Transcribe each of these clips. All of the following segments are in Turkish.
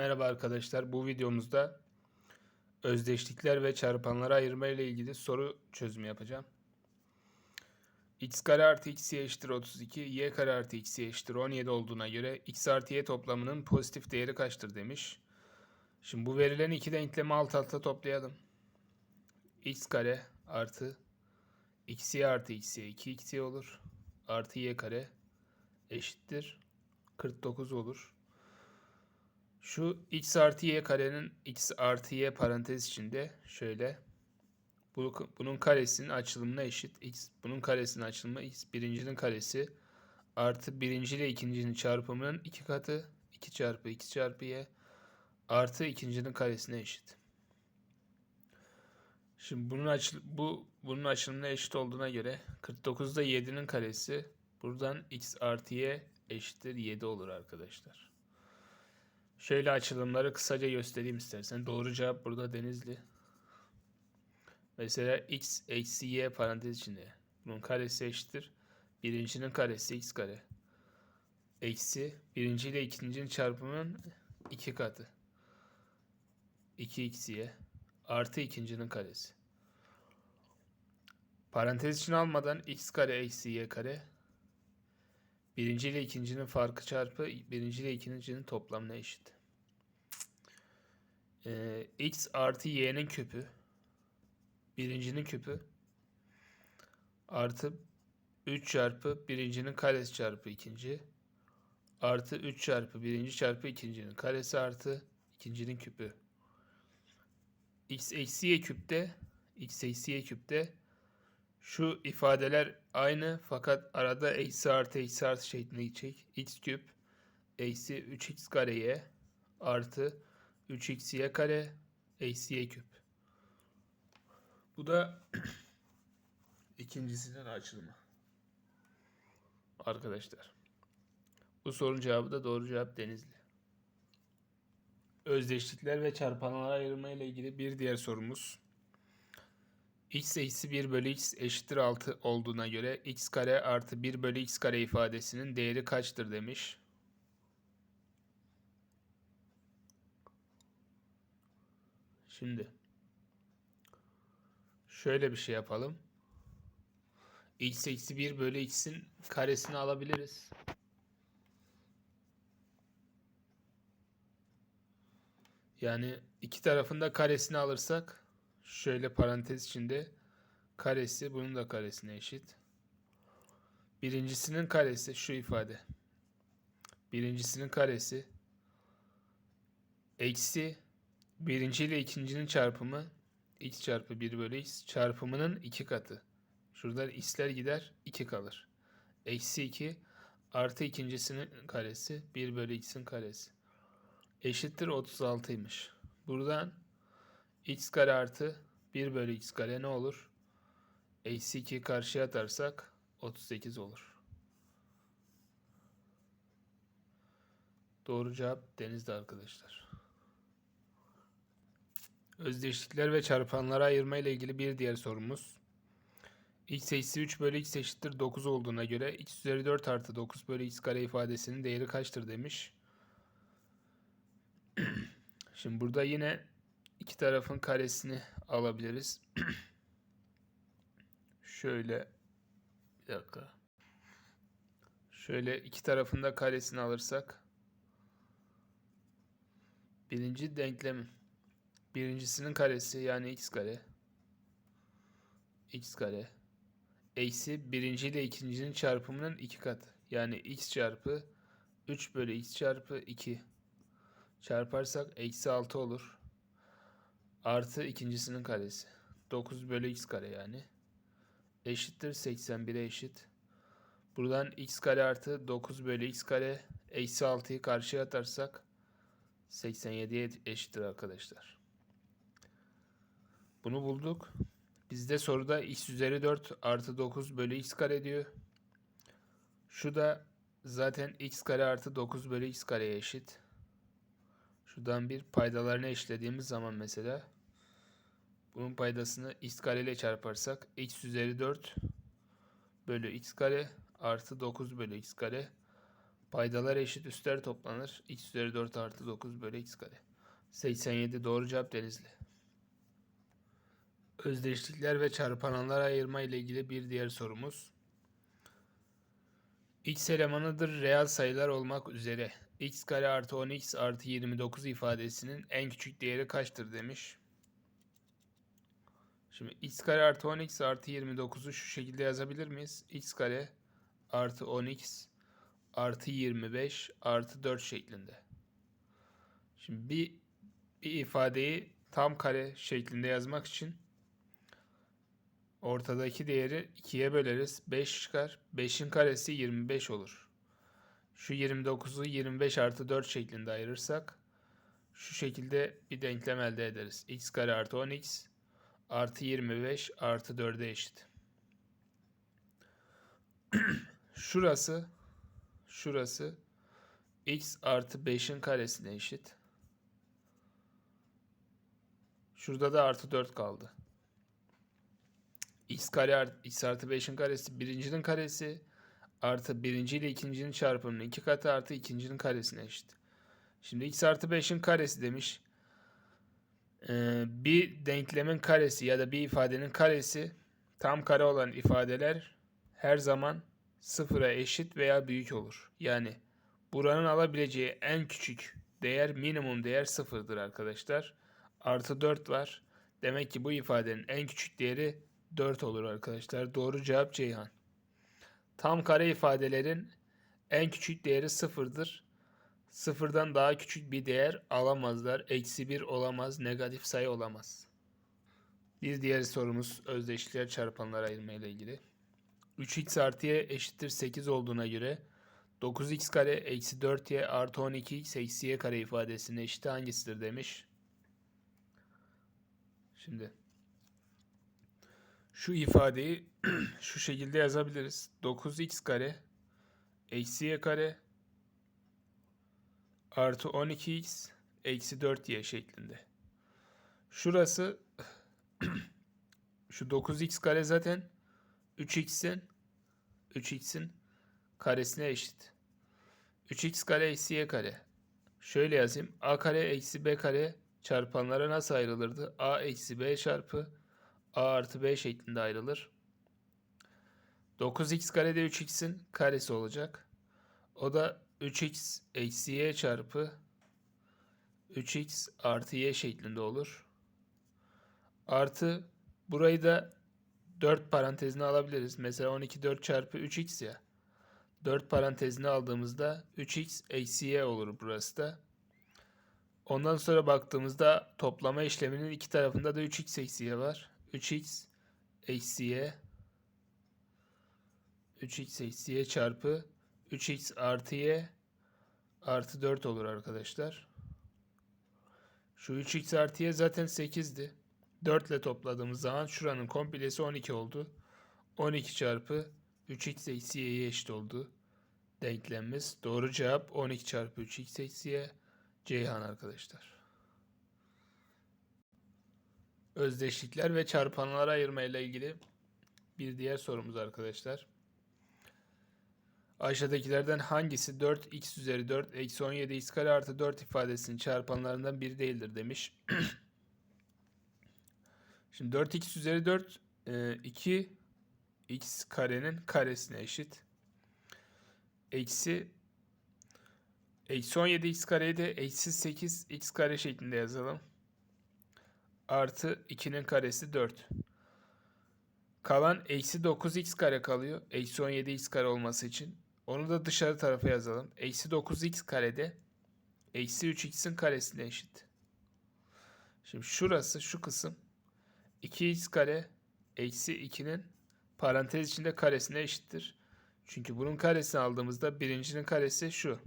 Merhaba arkadaşlar. Bu videomuzda özdeşlikler ve çarpanları ayırma ile ilgili soru çözümü yapacağım. x kare artı x y eşittir 32, y kare artı x y eşittir 17 olduğuna göre x artı y toplamının pozitif değeri kaçtır demiş. Şimdi bu verilen iki denklemi alt alta toplayalım. x kare artı x y artı x y 2 x y olur. Artı y kare eşittir 49 olur. Şu x artı y karenin x artı y parantez içinde şöyle bu, bunun karesinin açılımına eşit x bunun karesinin açılımı x birincinin karesi artı birinci ile ikincinin çarpımının iki katı 2 çarpı 2 çarpı y artı ikincinin karesine eşit. Şimdi bunun açıl bu bunun açılımına eşit olduğuna göre 49'da 7'nin karesi buradan x artı y eşittir 7 olur arkadaşlar. Şöyle açılımları kısaca göstereyim istersen. Doğru cevap burada Denizli. Mesela x eksi y parantez içinde. Bunun karesi eşittir. Birincinin karesi x kare. Eksi birinci ile ikincinin çarpımının iki katı. 2 y artı ikincinin karesi. Parantez için almadan x kare eksi y kare Birinci ile ikincinin farkı çarpı birinci ile ikincinin toplamına eşit. Ee, x artı y'nin küpü birincinin küpü artı 3 çarpı birincinin karesi çarpı ikinci artı 3 çarpı birinci çarpı ikincinin karesi artı ikincinin küpü. x eksi y küpte x eksi y küpte şu ifadeler aynı fakat arada eksi artı eksi artı şeklinde gidecek. x küp eksi 3x kareye artı 3xy kare eksi y küp. Bu da ikincisinin açılımı. Arkadaşlar. Bu sorunun cevabı da doğru cevap Denizli. Özdeşlikler ve çarpanlara ayırma ile ilgili bir diğer sorumuz x eksi 1 bölü x eşittir 6 olduğuna göre x kare artı 1 bölü x kare ifadesinin değeri kaçtır demiş. Şimdi şöyle bir şey yapalım. x eksi 1 bölü x'in karesini alabiliriz. Yani iki tarafında karesini alırsak Şöyle parantez içinde karesi bunun da karesine eşit. Birincisinin karesi şu ifade. Birincisinin karesi eksi birinci ile ikincinin çarpımı x çarpı 1 bölü x çarpımının iki katı. Şuradan x'ler gider 2 kalır. Eksi 2 artı ikincisinin karesi 1 bölü x'in karesi. Eşittir 36'ymış. Buradan x kare artı 1 bölü x kare ne olur? Eksi 2 karşıya atarsak 38 olur. Doğru cevap denizde arkadaşlar. Özdeşlikler ve çarpanlara ayırma ile ilgili bir diğer sorumuz. x eksi 3 bölü x eşittir 9 olduğuna göre x üzeri 4 artı 9 bölü x kare ifadesinin değeri kaçtır demiş. Şimdi burada yine iki tarafın karesini alabiliriz. Şöyle bir dakika. Şöyle iki tarafında karesini alırsak birinci denklemin birincisinin karesi yani x kare x kare eksi birinci ile ikincinin çarpımının iki katı yani x çarpı 3 bölü x çarpı 2 çarparsak eksi 6 olur artı ikincisinin karesi. 9 bölü x kare yani. Eşittir 81'e eşit. Buradan x kare artı 9 bölü x kare eksi 6'yı karşıya atarsak 87'ye eşittir arkadaşlar. Bunu bulduk. Bizde soruda x üzeri 4 artı 9 bölü x kare diyor. Şu da zaten x kare artı 9 bölü x kareye eşit. Şuradan bir paydalarını eşlediğimiz zaman mesela bunun paydasını x kare ile çarparsak x üzeri 4 bölü x kare artı 9 bölü x kare Paydalar eşit üstler toplanır. x üzeri 4 artı 9 bölü x kare. 87 doğru cevap Denizli. Özdeşlikler ve çarpananlar ayırma ile ilgili bir diğer sorumuz. x elemanıdır reel sayılar olmak üzere. x kare artı 10x artı 29 ifadesinin en küçük değeri kaçtır demiş. Şimdi x kare artı 10x artı 29'u şu şekilde yazabilir miyiz? x kare artı 10x artı 25 artı 4 şeklinde. Şimdi bir, bir ifadeyi tam kare şeklinde yazmak için ortadaki değeri 2'ye böleriz. 5 çıkar. 5'in karesi 25 olur. Şu 29'u 25 artı 4 şeklinde ayırırsak şu şekilde bir denklem elde ederiz. x kare artı 10x artı 25 artı 4'e eşit. Şurası şurası x artı 5'in karesine eşit. Şurada da artı 4 kaldı. X kare art, x artı 5'in karesi birincinin karesi artı birinci ile ikincinin çarpımının iki katı artı ikincinin karesine eşit. Şimdi x artı 5'in karesi demiş. Ee, bir denklemin karesi ya da bir ifadenin karesi tam kare olan ifadeler her zaman sıfıra eşit veya büyük olur. Yani buranın alabileceği en küçük değer minimum değer sıfırdır arkadaşlar. Artı 4 var. Demek ki bu ifadenin en küçük değeri 4 olur arkadaşlar. Doğru cevap Ceyhan. Tam kare ifadelerin en küçük değeri sıfırdır. Sıfırdan daha küçük bir değer alamazlar. Eksi 1 olamaz. Negatif sayı olamaz. Bir diğer sorumuz özdeşlikler çarpanlar ayırma ile ilgili. 3x artıya eşittir 8 olduğuna göre 9x kare eksi 4y artı 12x eksi y kare ifadesinin eşiti hangisidir demiş. Şimdi şu ifadeyi şu şekilde yazabiliriz. 9x kare eksi y kare artı 12x eksi 4y şeklinde. Şurası şu 9x kare zaten 3x'in 3x'in karesine eşit. 3x kare eksi y kare. Şöyle yazayım. a kare eksi b kare çarpanlara nasıl ayrılırdı? a eksi b çarpı a artı b şeklinde ayrılır. 9x kare de 3x'in karesi olacak. O da 3x eksi y çarpı 3x artı y şeklinde olur. Artı burayı da 4 parantezine alabiliriz. Mesela 12 4 çarpı 3x ya. 4 parantezine aldığımızda 3x eksi y olur burası da. Ondan sonra baktığımızda toplama işleminin iki tarafında da 3x eksi y var. 3x eksi y 3x eksi y çarpı 3x artı y artı 4 olur arkadaşlar. Şu 3x artı y zaten 8'di. 4 ile topladığımız zaman şuranın komplesi 12 oldu. 12 çarpı 3x eksi y'ye eşit oldu. Denklemimiz. Doğru cevap 12 çarpı 3x eksi y. Ceyhan arkadaşlar. Özdeşlikler ve çarpanlar ayırma ile ilgili bir diğer sorumuz arkadaşlar. Aşağıdakilerden hangisi 4x üzeri 4 eksi 17x kare artı 4 ifadesinin çarpanlarından biri değildir demiş. Şimdi 4x üzeri 4 2 x karenin karesine eşit. Eksi eksi 17 x kareyi de eksi 8 x kare şeklinde yazalım. Artı 2'nin karesi 4. Kalan eksi 9 x kare kalıyor. Eksi 17 x kare olması için. Onu da dışarı tarafa yazalım. Eksi 9 x karede eksi 3 x'in karesine eşit. Şimdi şurası şu kısım 2x kare eksi 2'nin parantez içinde karesine eşittir. Çünkü bunun karesini aldığımızda birincinin karesi şu.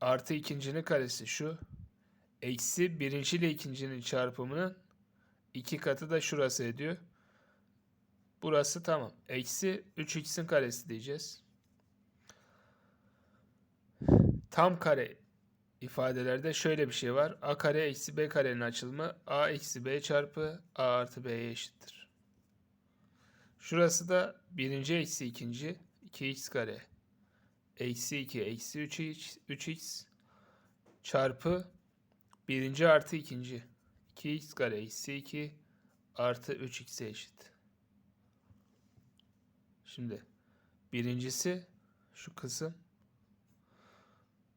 Artı ikincinin karesi şu. Eksi birinci ile ikincinin çarpımının iki katı da şurası ediyor. Burası tamam. Eksi 3x'in karesi diyeceğiz. Tam kare ifadelerde şöyle bir şey var. a kare eksi b karenin açılımı a eksi b çarpı a artı b'ye eşittir. Şurası da birinci eksi ikinci 2x kare eksi 2 eksi 3x, 3x çarpı birinci artı ikinci 2x kare eksi 2 artı 3x'e eşit. Şimdi birincisi şu kısım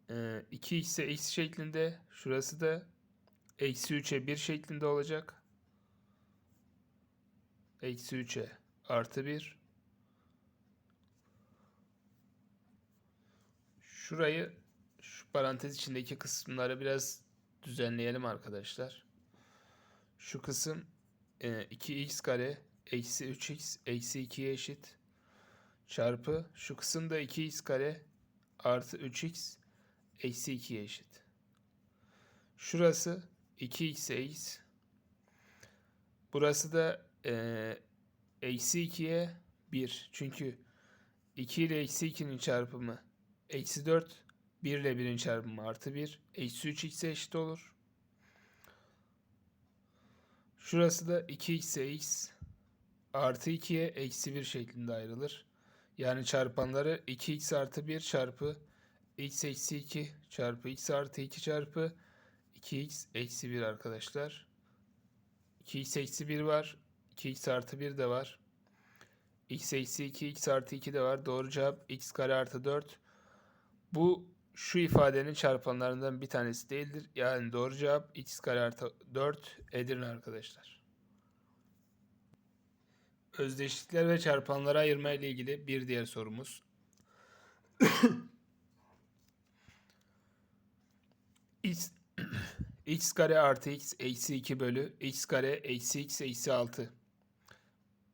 e, 2x'e x şeklinde şurası da eksi 3'e 1 şeklinde olacak. Eksi 3'e artı 1 Şurayı şu parantez içindeki kısımları biraz düzenleyelim arkadaşlar. Şu kısım e, 2x kare eksi 3x eksi 2'ye eşit. Çarpı şu kısım da 2x kare artı 3x eksi 2'ye eşit. Şurası 2x x. Burası da e, eksi 2'ye 1. Çünkü 2 ile eksi 2'nin çarpımı Eksi 4 1 ile 1'in çarpımı artı 1. Eksi 3x'e eşit olur. Şurası da 2x'e x artı 2'ye eksi 1 şeklinde ayrılır. Yani çarpanları 2x artı 1 çarpı x eksi 2 çarpı x artı 2 çarpı 2x eksi 1 arkadaşlar. 2x eksi 1 var. 2x artı 1 de var. x eksi 2 x artı 2 de var. Doğru cevap x kare artı 4. Bu şu ifadenin çarpanlarından bir tanesi değildir. Yani doğru cevap x kare artı 4 Edirne arkadaşlar. Özdeşlikler ve çarpanları ayırma ile ilgili bir diğer sorumuz. x, x kare artı x eksi 2 bölü x kare eksi x eksi 6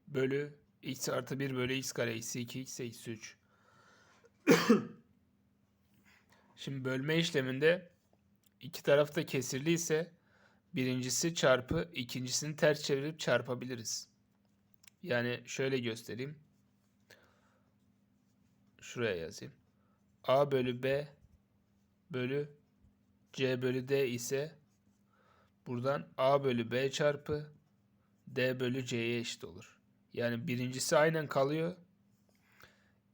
bölü x artı 1 bölü x kare eksi 2 x eksi 3 Şimdi bölme işleminde iki taraf da kesirli ise birincisi çarpı ikincisini ters çevirip çarpabiliriz. Yani şöyle göstereyim. Şuraya yazayım. A bölü B bölü C bölü D ise buradan A bölü B çarpı D bölü C'ye eşit olur. Yani birincisi aynen kalıyor.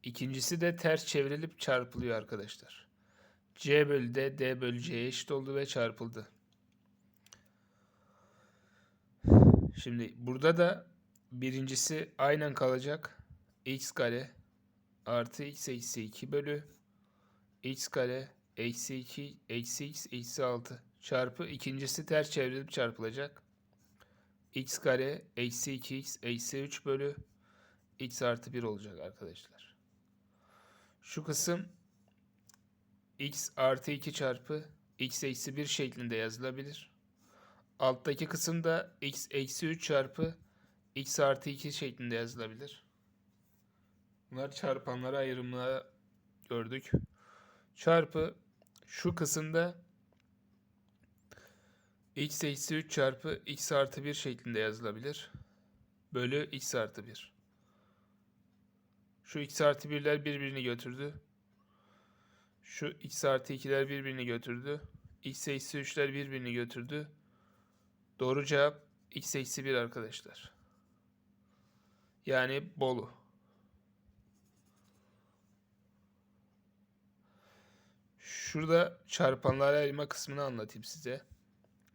İkincisi de ters çevrilip çarpılıyor arkadaşlar. C bölü D, D bölü C'ye eşit oldu ve çarpıldı. Şimdi burada da birincisi aynen kalacak. x kare artı x eksi 2 bölü x kare eksi 2 eksi x eksi 6 çarpı ikincisi ters çevrilip çarpılacak. x kare eksi 2x eksi 3 bölü x artı 1 olacak arkadaşlar. Şu kısım x artı 2 çarpı x eksi 1 şeklinde yazılabilir. Alttaki kısımda x eksi 3 çarpı x artı 2 şeklinde yazılabilir. Bunlar çarpanlara ayrımına gördük. Çarpı şu kısımda x eksi 3 çarpı x artı 1 şeklinde yazılabilir. Bölü x artı 1. Şu x artı 1'ler birbirini götürdü. Şu x artı 2'ler birbirini götürdü. x eksi 3'ler birbirini götürdü. Doğru cevap x eksi 1 arkadaşlar. Yani Bolu. Şurada çarpanlara ayırma kısmını anlatayım size.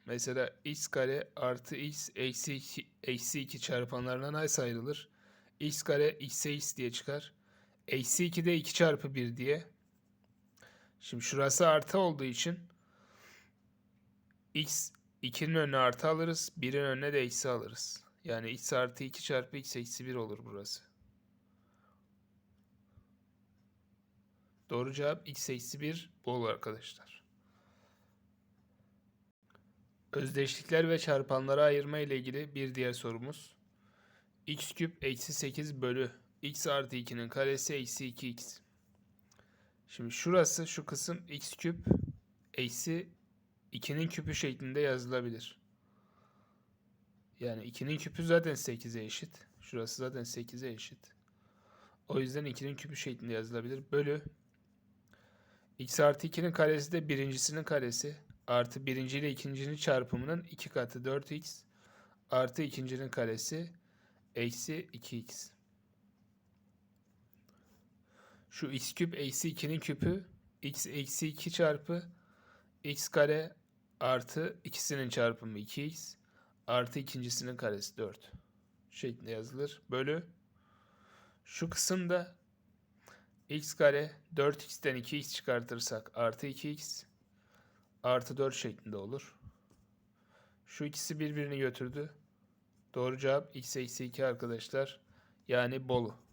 Mesela x kare artı x eksi 2, eksi 2 çarpanlarına nasıl ayrılır? x kare x'e x diye çıkar. Eksi 2 de 2 çarpı 1 diye. Şimdi şurası artı olduğu için x 2'nin önüne artı alırız. 1'in önüne de eksi alırız. Yani x artı 2 çarpı x eksi 1 olur burası. Doğru cevap x eksi 1 bu olur arkadaşlar. Özdeşlikler ve çarpanları ayırma ile ilgili bir diğer sorumuz. x küp eksi 8 bölü x artı 2'nin karesi eksi 2x. Şimdi şurası şu kısım x küp eksi 2'nin küpü şeklinde yazılabilir. Yani 2'nin küpü zaten 8'e eşit. Şurası zaten 8'e eşit. O yüzden 2'nin küpü şeklinde yazılabilir. Bölü x artı 2'nin karesi de birincisinin karesi artı birinci ile ikincinin çarpımının 2 katı 4x artı ikincinin karesi eksi 2x. Şu x küp eksi 2'nin küpü x eksi 2 çarpı x kare artı ikisinin çarpımı 2x artı ikincisinin karesi 4 şeklinde yazılır. Bölü şu kısımda x kare 4x'ten 2x çıkartırsak artı 2x artı 4 şeklinde olur. Şu ikisi birbirini götürdü. Doğru cevap x eksi 2 arkadaşlar. Yani Bolu.